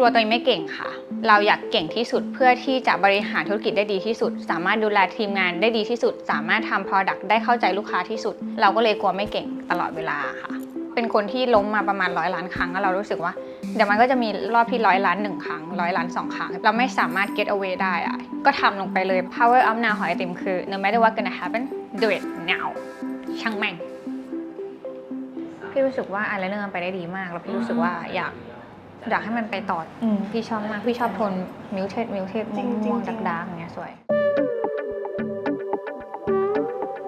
กลัวตัวเองไม่เก่งค่ะ เราอยากเก่งที่สุดเพื่อที่จะบริหารธุรกิจได้ดีที่สุด สามารถดูแลทีมงานได้ดีที่สุด สามารถทำ Product ได้เข้าใจลูกค้าที่สุด เราก็เลยกลัวไม่เก่งตลอดเวลาค่ะ เป็นคนที่ล้มมาประมาณร้อยล้านครั้งแล้วเรารู้สึกว่าเดี๋ยวมันก็จะมีรอบที่ร้อยล้านหนึ่งครั้งร้อยล้านสองครั้ง เราไม่สามารถ get away ได้อะก็ทำลงไปเลย power up now ของไอติมคือ no matter what gonna happen do it now ช่างแม่งพี่รู้สึกว่าอะไรเรื่องมันไปได้ดีมาก แล้วพี่รู้สึกว่าอยาก อยากให้มันไปต่ออืมพี่ชอบมาก พี่ชอบโทนมิวเทสมิวเทสม่จริงวงๆๆดักๆอย่างเงี้ยสวย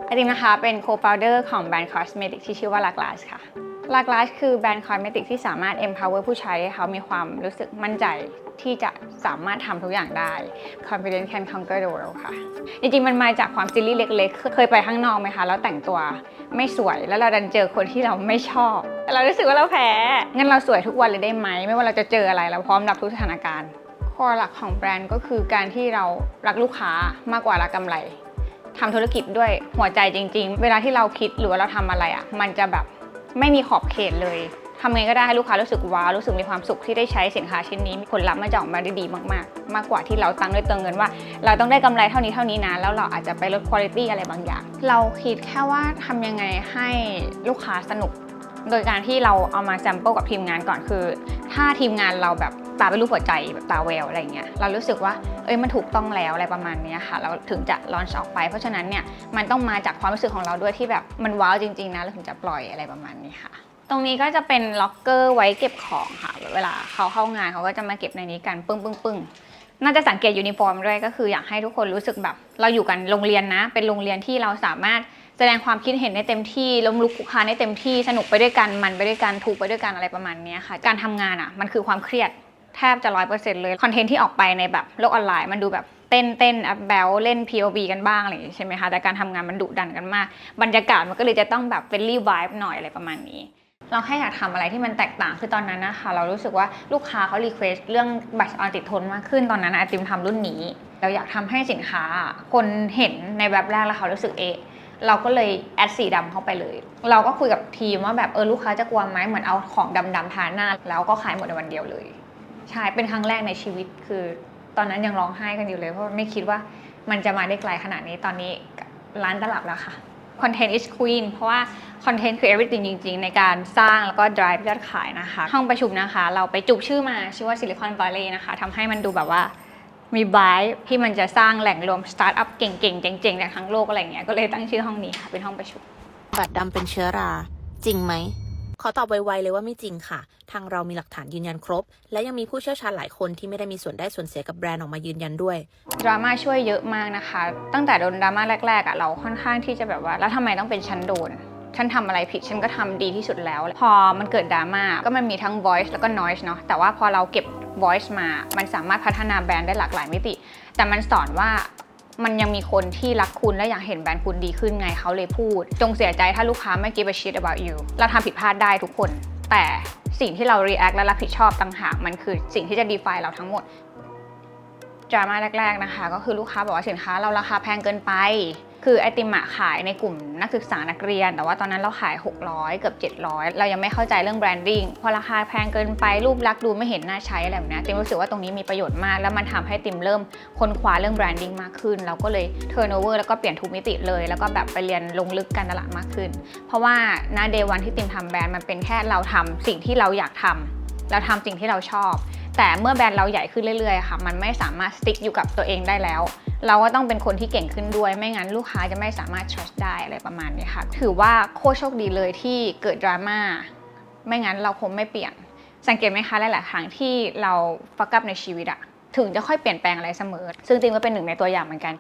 ไอติมนะคะเป็น co-founder ของแบรนด์ cosmetic ที่ชื่อว่า La Glace ค่ะ La Glace คือแบรนด์ cosmetic ที่สามารถ empower ผู้ใช้ให้เขามีความรู้สึกมั่นใจ ที่จะสามารถทำทุกอย่างได้ confidence can conquer the world ค่ะ จริงๆ มันมาจากความซีรีส์เล็กๆ เคยไปข้างนอกไหมคะ แล้วแต่งตัวไม่สวย แล้วเราดันเจอคนที่เราไม่ชอบเรารู้สึกว่าเราแพ้ งั้นเราสวยทุกวันเลยได้ไหม ไม่ว่าเราจะเจออะไร เราพร้อมรับทุกสถานการณ์ ข้อหลักของแบรนด์ก็คือการที่เรารักลูกค้ามากกว่ารักกำไรทำธุรกิจด้วยหัวใจจริง ๆ เวลาที่เราคิดหรือว่าเราทำอะไรอะ มันจะแบบไม่มีขอบเขตเลย ทำไงก็ได้ให้ลูกค้ารู้สึกว้าวรู้สึกมีความสุขที่ได้ใช้สินค้าชิ้นนี้ผลลัพธ์มันจะออกมาได้ดีมากๆ มากกว่าที่เราตั้งด้วยตัวเงินว่า เราต้องได้กำไรเท่านี้เท่านี้นะแล้วเราอาจจะไปลดคุณภาพอะไรบางอย่าง เราคิดแค่ว่าทำยังไงให้ลูกค้าสนุก โดยการที่เราเอามาแซมเปิลกับทีมงานก่อนคือ ถ้าทีมงานเราแบบตาเป็นรูปหัวใจแบบตาแววอะไรเงี้ยเรารู้สึกว่าเอ้ยมันถูกต้องแล้วอะไรประมาณนี้ค่ะเราถึงจะลอนช์ออกไป เพราะฉะนั้นเนี่ยมันต้องมาจากความรู้สึกของเราด้วยที่แบบมันว้าวจริงๆนะเราถึงจะปล่อยอะไรประมาณนี้ค่ะ ตรงนี้ก็จะเป็นล็อกเกอร์ไว้เก็บของค่ะ เวลาเขาเข้างานเขาก็จะมาเก็บในนี้กันปึ้งปึ้งปึ้งน่าจะสังเกตยูนิฟอร์มด้วยก็คืออยากให้ทุกคนรู้สึกแบบ เราอยู่กันโรงเรียนนะ เป็นโรงเรียนที่เราสามารถแสดงความคิดเห็นได้เต็มที่ล้มลุกคุกคานได้เต็มที่สนุกไปด้วยกันมันไปด้วยกันถูกไปด้วยกันอะไรประมาณนี้ค่ะ การทำงานอะมันคือความเครียดแทบจะร้อยเปอร์เซ็นต์เลยคอนเทนต์ที่ออกไปในแบบโลกออนไลน์มันดูแบบเต้นเต้นอัพเบลเล่น POV กันบ้างอะไรอย่างงี้ใช่ไหมคะแต่การทำงานมันดุดันกันมาก บรรยากาศมันก็เลยจะต้องแบบเป็นรีวายหน่อยอะไรประมาณนี้ เราแค่อยากทำอะไรที่มันแตกต่างคือตอนนั้นนะคะเรารู้สึกว่าลูกค้าเขารีเควสเรื่องบัตรออนติดทนมากขึ้นตอนนั้นไอติมทำรุ่นนี้ เราอยากทำให้สินค้า คนเห็นในแบบแรกแล้วเขารู้สึกเอะเราก็เลยแอดสีดำเข้าไปเลย เราก็คุยกับทีมว่าแบบเออลูกค้าจะกลัวไหมเหมือนเอาของดำๆทาหน้า แล้วก็ขายหมดในวันเดียวเลย ใช่ เป็นครั้งแรกในชีวิตคือ ตอนนั้นยังร้องไห้กันอยู่เลยเพราะไม่คิดว่ามันจะมาได้ไกลขนาดนี้ตอนนี้ร้านตลับแล้วค่ะ Content is queen เพราะว่า Content คือ everything จริง ๆ ในการสร้างแล้วก็ drive ยอดขายนะคะ ห้องประชุมนะคะ เราไปจุบชื่อมาชื่อว่า Silicon Valley นะคะทำให้มันดูแบบว่ามีบายที่มันจะสร้างแหล่งรวมสตาร์ทอัพเก่งๆ เจ๋งๆจากทั้งโลกอะไรเงี้ยก็เลยตั้งชื่อห้องนี้ค่ะเป็นห้องประชุม บัตรดำเป็นเชื้อรา จริงไหม ขอตอบไวๆเลยว่าไม่จริงค่ะ ทางเรามีหลักฐานยืนยันครบ และยังมีผู้เชี่ยวชาญหลายคนที่ไม่ได้มีส่วนได้ส่วนเสียกับแบรนด์ออกมายืนยันด้วย ดราม่าช่วยเยอะมากนะคะ ตั้งแต่โดนดราม่าแรกๆอะเราค่อนข้างที่จะแบบว่า แล้วทำไมต้องเป็นฉันโดน ฉันทำอะไรผิดฉันก็ทำดีที่สุดแล้ว พอมันเกิดดราม่าก็มันมีทั้ง voice แล้วก็ noise เนาะแต่ว่าพอเราเก็บ voice มา มันสามารถพัฒนาแบรนด์ได้หลากหลายมิติ แต่มันสอนว่า มันยังมีคนที่รักคุณและอยากเห็นแบรนด์คุณดีขึ้นไงเขาเลยพูด จงเสียใจถ้าลูกค้าไม่ give a shit about you เราทำผิดพลาดได้ทุกคน แต่สิ่งที่เรา react และรับผิดชอบต่างหากมันคือสิ่งที่จะ define เราทั้งหมดดราม่าแรก ๆนะคะ ก็คือลูกค้าบอกว่าสินค้าเราราคาแพงเกินไป คือไอติมอะขายในกลุ่มนักศึกษานักเรียน แต่ว่าตอนนั้นเราขาย 600 เกือบ 700 เรายังไม่เข้าใจเรื่องแบรนดิ้งพอราคาแพงเกินไปรูปลักษณ์ดูไม่เห็นน่าใช้อะไรแบบนี้ติมรู้สึกว่าตรงนี้มีประโยชน์มาก แล้วมันทำให้ติมเริ่มค้นคว้าเรื่องแบรนดิ้งมากขึ้น เราก็เลยเท r n ร์ over แล้วก็เปลี่ยนทุกมิติเลย แล้วก็แบบไปเรียนลงลึกการตลาดมากขึ้น เพราะว่าณเดวันที่ติมทำแบรนด์มันเป็นแค่เราทำสิ่งที่เราอยากทำ เราทำสิ่งที่เราชอบ แต่เมื่อแบรนด์เราใหญ่ขึ้นเรื่อยๆค่ะ มันไม่สามารถสติ๊กอยู่กับตัวเองได้แล้ว เราก็ต้องเป็นคนที่เก่งขึ้นด้วย ไม่งั้นลูกค้าจะไม่สามารถ trust ได้อะไรประมาณนี้ค่ะ ถือว่าโคตรโชคดีเลยที่เกิดดราม่า ไม่งั้นเราคงไม่เปลี่ยน สังเกตไหมคะหลายๆครั้งที่เราฟักกับในชีวิตอะถึงจะค่อยเปลี่ยนแปลงอะไรเสมอ ซึ่งจริงก็เป็นหนึ่งในตัวอย่างเหมือนกัน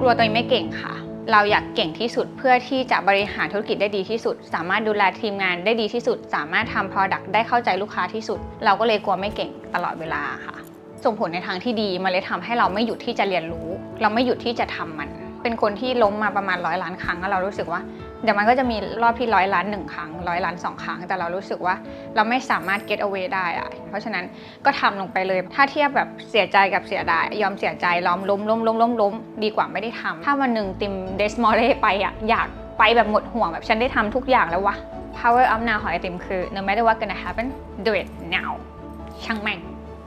กลัวตัวเองไม่เก่งค่ะ เราอยากเก่งที่สุดเพื่อที่จะบริหารธุรกิจได้ดีที่สุด สามารถดูแลทีมงานได้ดีที่สุด สามารถทำ Product ได้เข้าใจลูกค้าที่สุด เราก็เลยกลัวไม่เก่งตลอดเวลาค่ะ ส่งผลในทางที่ดีมันเลยทำให้เราไม่หยุดที่จะเรียนรู้ เราไม่หยุดที่จะทำมัน เป็นคนที่ล้มมาประมาณร้อยล้านครั้งแล้วเรารู้สึกว่า เดี๋ยวมันก็จะมีรอบที่ร้อยล้านหนึ่งครั้งร้อยล้านสองครั้ง แต่เรารู้สึกว่าเราไม่สามารถ get away ได้อะเพราะฉะนั้นก็ทำลงไปเลย ถ้าเทียบแบบเสียใจกับเสียดาย ยอมเสียใจล้อมล้มล้มล้มล้มล้มดีกว่าไม่ได้ทำถ้าวันหนึ่งติมเดสมอลเล่ไปอะอยากไปแบบหมดห่วงแบบฉันได้ทำทุกอย่างแล้ววะ power up now ของไอติมคือ no matter what gonna happen do it now ช่างแม่ง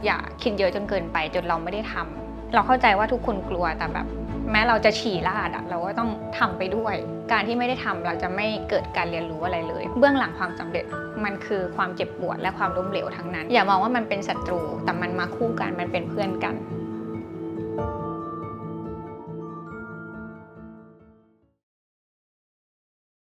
อย่าคิดเยอะจนเกินไปจนเราไม่ได้ทำเราเข้าใจว่าทุกคนกลัวแต่แบบ แม้เราจะฉี่ราดอะเราก็ต้องทำไปด้วย การที่ไม่ได้ทำเราจะไม่เกิดการเรียนรู้อะไรเลย เบื้องหลังความสำเร็จมันคือความเจ็บปวดและความล้มเหลวทั้งนั้น อย่ามองว่ามันเป็นศัตรูแต่มันมาคู่กันมันเป็นเพื่อนกัน